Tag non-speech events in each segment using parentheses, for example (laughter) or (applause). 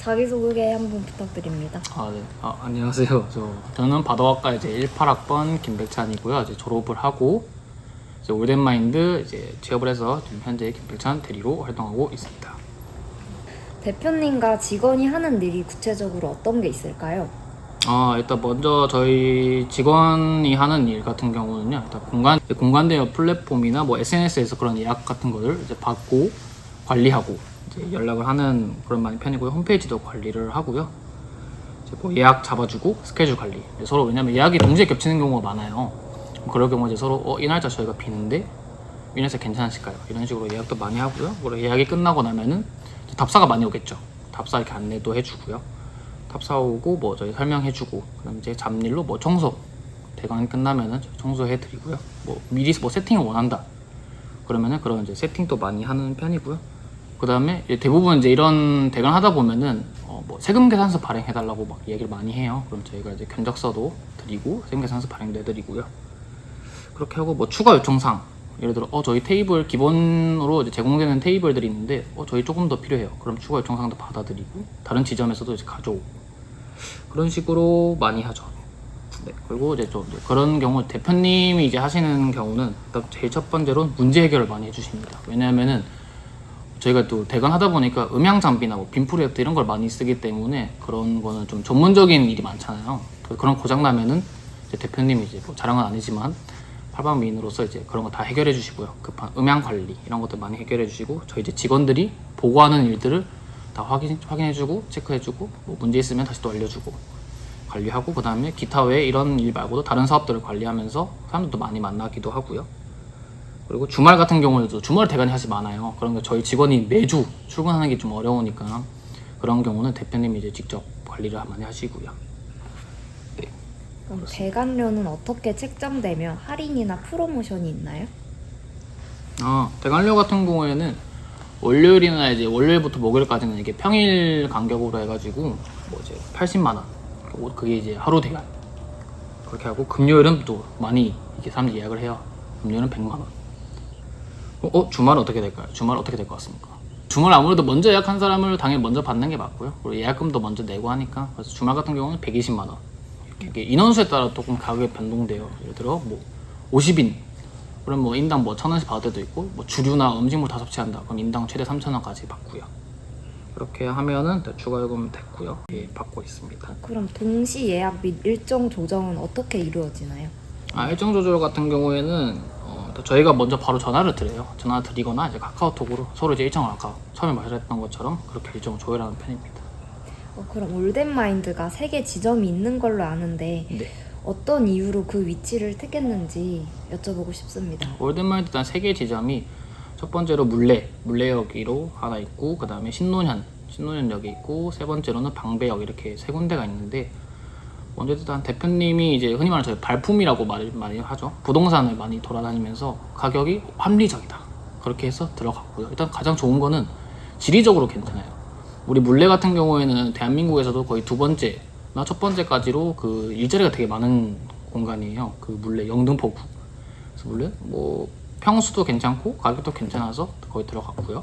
자기소개 한번 부탁드립니다. 아, 네. 아, 안녕하세요. 저, 저는 바다학과 이제 18학번 김백찬이고요. 이제 졸업을 하고 이제 올덴마인드 이제 취업을 해서 지금 현재 김백찬 대리로 활동하고 있습니다. 대표님과 직원이 하는 일이 구체적으로 어떤 게 있을까요? 아, 일단 먼저 저희 직원이 하는 일 같은 경우는요. 일단 공간 공간 대여 플랫폼이나 뭐 SNS에서 그런 예약 같은 거를 이제 받고 관리하고 연락을 하는 그런 많은 편이고요. 홈페이지도 관리를 하고요. 뭐 예약 잡아주고 스케줄 관리. 서로 왜냐면 예약이 동시에 겹치는 경우가 많아요. 그럴 경우 이제 서로 어, 이 날짜 저희가 비는데 이 날짜 괜찮으실까요? 이런 식으로 예약도 많이 하고요. 그리고 예약이 끝나고 나면은 답사가 많이 오겠죠. 답사 이렇게 안내도 해주고요. 답사 오고 뭐 저희 설명해주고 그다음 이제 잡일로 뭐 청소 대관 끝나면은 청소해드리고요. 뭐 미리 뭐 세팅을 원한다. 그러면은 그런 이제 세팅도 많이 하는 편이고요. 그 다음에 대부분 이제 이런 대관 하다 보면은 어, 뭐 세금 계산서 발행해달라고 막 얘기를 많이 해요. 그럼 저희가 이제 견적서도 드리고 세금 계산서 발행도 해드리고요. 그렇게 하고 뭐 추가 요청사항 예를 들어 어 저희 테이블 기본으로 이제 제공되는 테이블들이 있는데 어 저희 조금 더 필요해요. 그럼 추가 요청사항도 받아들이고 다른 지점에서도 이제 가져오고 그런 식으로 많이 하죠. 네, 그리고 이제 좀 그런 경우 대표님이 이제 하시는 경우는 일단 제일 첫 번째로 문제 해결을 많이 해주십니다. 왜냐하면은 저희가 또 대관 하다 보니까 음향 장비나 뭐 빔 프로젝트 이런 걸 많이 쓰기 때문에 그런 거는 좀 전문적인 일이 많잖아요. 그- 그런 고장 나면은 이제 대표님이 이제 뭐 자랑은 아니지만 팔방 미인으로서 이제 그런 거 다 해결해 주시고요. 급한 음향 관리 이런 것들 많이 해결해 주시고 저희 이제 직원들이 보고하는 일들을 다 확인 확인해 주고 체크해 주고 뭐 문제 있으면 다시 또 알려 주고 관리하고 그 다음에 기타 외에 이런 일 말고도 다른 사업들을 관리하면서 사람들도 많이 만나기도 하고요. 그리고 주말 같은 경우에도 주말 대관이 사실 많아요. 그런 게 저희 직원이 매주 출근하는 게 좀 어려우니까 그런 경우는 대표님이 이제 직접 관리를 많이 하시고요. 그럼 대관료는 어떻게 책정되며 할인이나 프로모션이 있나요? 아, 대관료 같은 경우에는 월요일이나 이제 월요일부터 목요일까지는 이게 평일 간격으로 해가지고 뭐 이제 80만 원. 그게 이제 하루 대관. 그렇게 하고 금요일은 또 많이 이게 사람들이 예약을 해요. 금요일은 100만 원. 어, 어, 주말은 어떻게 될까요? 주말 어떻게 될 것 같습니까? 주말 아무래도 먼저 예약한 사람을 당연히 먼저 받는 게 맞고요. 그리고 예약금도 먼저 내고 하니까 그래서 주말 같은 경우는 120만 원. 이렇게 인원수에 따라 조금 가격이 변동돼요. 예를 들어 뭐 50인 그럼 뭐 인당 뭐 천 원씩 받을 때도 있고 뭐 주류나 음식물 다 섭취한다 그럼 인당 최대 3천 원까지 받고요. 그렇게 하면은 더 추가 요금 됐고요. 예, 받고 있습니다. 그럼 동시 예약 및 일정 조정은 어떻게 이루어지나요? 아, 일정 조절 같은 경우에는 어, 또 저희가 먼저 바로 전화를 드려요. 전화 드리거나 이제 카카오톡으로 서로 이제 일정을 아까 처음에 말했던 것처럼 그렇게 일정을 조율하는 편입니다. 어, 그럼 올덴마인드가 세 개 지점이 있는 걸로 아는데 네. 어떤 이유로 그 위치를 택했는지 여쭤보고 싶습니다. 올드마이드 일단 세 개 지점이 첫 번째로 물레, 물레역으로 하나 있고 그 다음에 신논현, 신논현역이 있고 세 번째로는 방배역 이렇게 세 군데가 있는데 일단 대표님이 이제 흔히 말하는 발품이라고 말, 많이 하죠. 부동산을 많이 돌아다니면서 가격이 합리적이다. 그렇게 해서 들어갔고요. 일단 가장 좋은 거는 지리적으로 괜찮아요. 우리 물레 같은 경우에는 대한민국에서도 거의 두 번째나 첫 번째까지로 그 일자리가 되게 많은 공간이에요. 그 물레 영등포구. 그래서 물레 뭐 평수도 괜찮고 가격도 괜찮아서 거기 들어갔고요.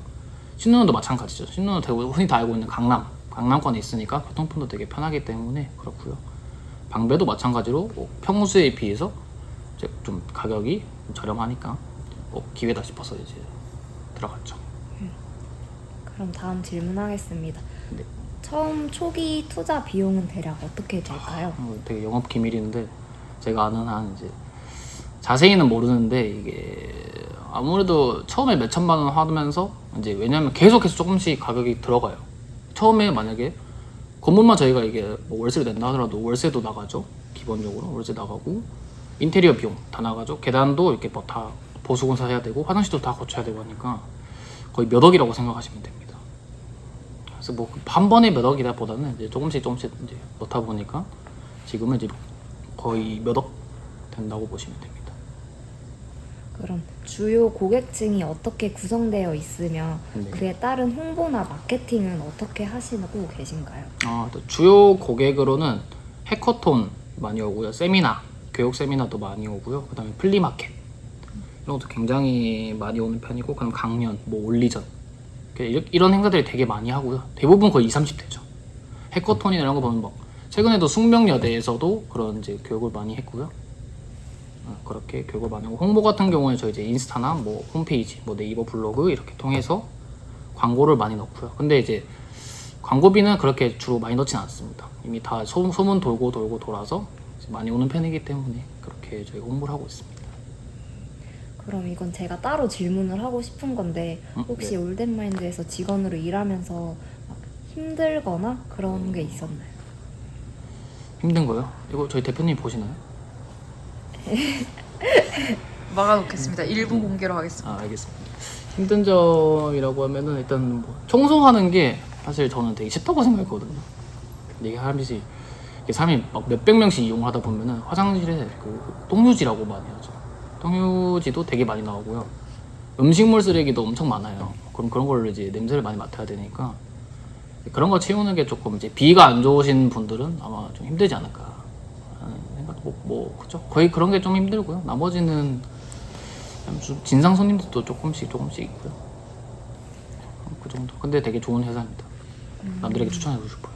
신논도 마찬가지죠. 신논은 대부분 흔히 다 알고 있는 강남, 강남권에 있으니까 교통편도 되게 편하기 때문에 그렇고요. 방배도 마찬가지로 뭐 평수에 비해서 이제 좀 가격이 좀 저렴하니까 뭐 기회다 싶어서 이제 들어갔죠. 그럼 다음 질문하겠습니다. 네. 처음 초기 투자 비용은 대략 어떻게 될까요? 어, 되게 영업 기밀인데 제가 아는 한 이제 자세히는 모르는데 이게 아무래도 처음에 몇 천만 원 하면서 이제 왜냐면 계속해서 조금씩 가격이 들어가요. 처음에 만약에 건물만 저희가 이게 뭐 월세를 낸다 하더라도 월세도 나가죠. 기본적으로 월세 나가고 인테리어 비용 다 나가죠. 계단도 이렇게 뭐 다 보수공사 해야 되고 화장실도 다 고쳐야 되고 하니까 거의 몇 억이라고 생각하시면 됩니다. 그래서 뭐 한 번에 몇 억이다 보다는 이제 조금씩 조금씩 이제 넣다 보니까 지금은 이제 거의 몇 억 된다고 보시면 됩니다. 그럼 주요 고객층이 어떻게 구성되어 있으며 네. 그에 따른 홍보나 마케팅은 어떻게 하시고 계신가요? 어, 또 주요 고객으로는 해커톤 많이 오고요. 세미나, 교육 세미나도 많이 오고요. 그다음에 플리마켓 이런 것도 굉장히 많이 오는 편이고 그럼 강연, 뭐 올리전 이런 행사들이 되게 많이 하고요. 대부분 거의 20, 30대죠. 해커톤이나 이런 거 보면 뭐 최근에도 숙명여대에서도 그런 이제 교육을 많이 했고요. 어, 그렇게 교육을 많이 하고 홍보 같은 경우에 저희 이제 인스타나 뭐 홈페이지, 뭐 네이버 블로그 이렇게 통해서 광고를 많이 넣고요. 근데 이제 광고비는 그렇게 주로 많이 넣지는 않습니다. 이미 다 소, 소문 돌고 돌고 돌아서 많이 오는 편이기 때문에 그렇게 저희가 홍보를 하고 있습니다. 그럼 이건 제가 따로 질문을 하고 싶은 건데 음, 혹시 네. 올덴마인드에서 직원으로 일하면서 막 힘들거나 그런 게 있었나요? 힘든 거요? 이거 저희 대표님 보시나요? (laughs) 막아놓겠습니다. 1분 공개로 하겠습니다. 아 알겠습니다. 힘든 점이라고 하면은 일단 뭐 청소하는 게 사실 저는 되게 쉽다고 생각했거든요. 근데 이게 사람들이 이게 사람이 막 몇백 명씩 이용하다 보면은 화장실에 그 똥유지라고 많이 하죠. 똥유지도 되게 많이 나오고요. 음식물 쓰레기도 엄청 많아요. 그럼 그런 걸 이제 냄새를 많이 맡아야 되니까 그런 거 채우는 게 조금 이제 비가 안 좋으신 분들은 아마 좀 힘들지 않을까. 뭐, 뭐 그죠? 거의 그런 게 좀 힘들고요. 나머지는 진상 손님들도 조금씩 조금씩 있고요. 그 정도. 근데 되게 좋은 회사입니다. 남들에게 추천해주고 싶어요.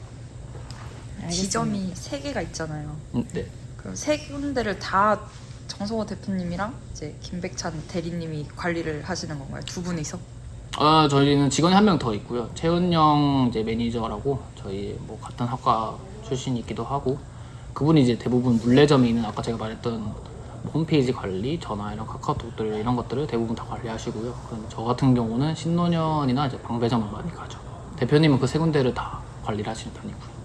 알겠습니다. 지점이 3개가 있잖아요. 음, 네. 그럼 세 군데를 다 정성호 대표님이랑 이제 김백찬 대리님이 관리를 하시는 건가요? 두 분이서? 아 저희는 직원이 한 명 더 있고요. 최은영 이제 매니저라고 저희 뭐 같은 학과 출신이기도 하고 그분이 이제 대부분 물레점에 있는 아까 제가 말했던 뭐 홈페이지 관리, 전화 이런 카카오톡들 이런 것들을 대부분 다 관리하시고요. 그럼 저 같은 경우는 신노년이나 이제 방배점을 많이 가죠. 대표님은 그 세 군데를 다 관리를 하시는 편이고요.